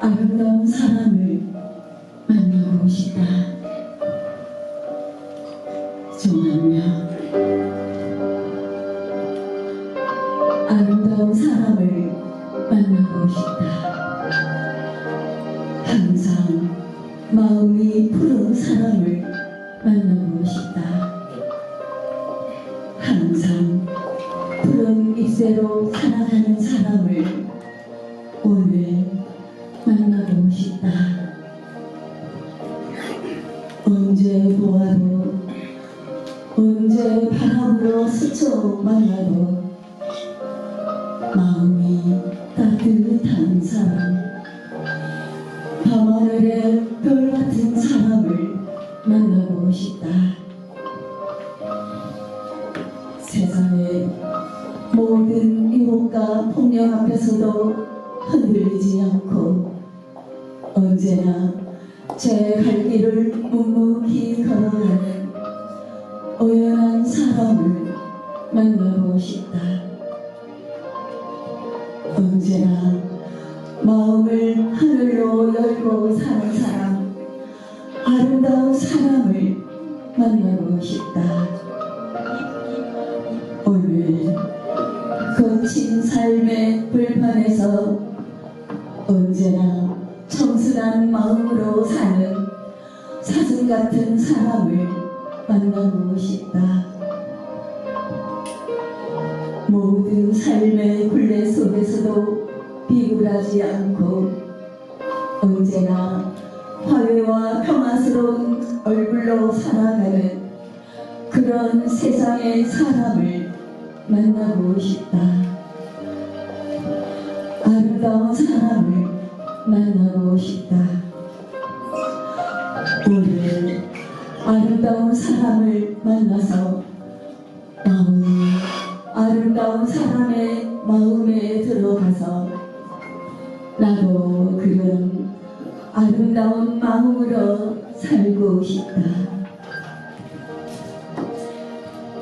아름다운 사람을 만나고 싶다. 정하며 마음이 푸른 사람을 만나고 싶다. 항상 푸른 잎새로 살아가는 사람을 오늘 만나고 싶다. 언제 보아도 언제 바람으로 스쳐 만나도 마음이 따뜻한 사람 밤하늘의 별 같은 사람을 만나고 싶다. 세상의 모든 유혹과 폭력 앞에서도 흔들리지 않고 언제나 제 갈 길을 묵묵히 걸어가는 오연한 사람을 만나고 싶다. 언제나 마음을 하늘로 열고 사는 사람, 아름다운 사람을 만나고 싶다. 오늘 거친 삶의 불판에서 언제나 청순한 마음으로 사는 사슴 같은 사람을 만나고 싶다. 모든 삶의 굴레 속에서도 비굴하지 않고 언제나 화해와 평화스러운 얼굴로 살아가는 그런 세상의 사람을 만나고 싶다. 아름다운 사람을 만나고 싶다. 오늘 아름다운 사람을 만나서 마음이 아름다운 사람의 마음에 들어가서 나도 그런 아름다운 마음으로 살고 싶다.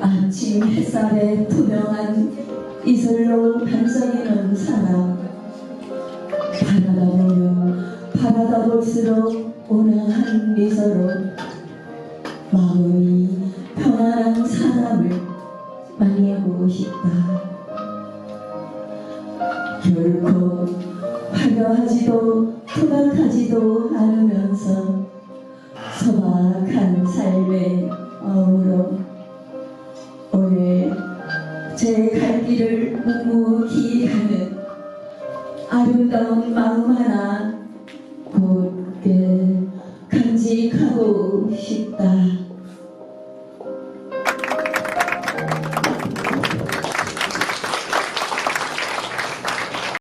아침 햇살에 투명한 이슬로 반짝이는 사람 바라다 보면 바라다 볼수록 온화한 미소로 마음이 평안한 사람을 만나고 싶다. 결코 화려하지도 투박하지도 않으면서 소박한 삶의 마음으로 오늘 제 갈 길을 묵묵히 가는 아름다운 마음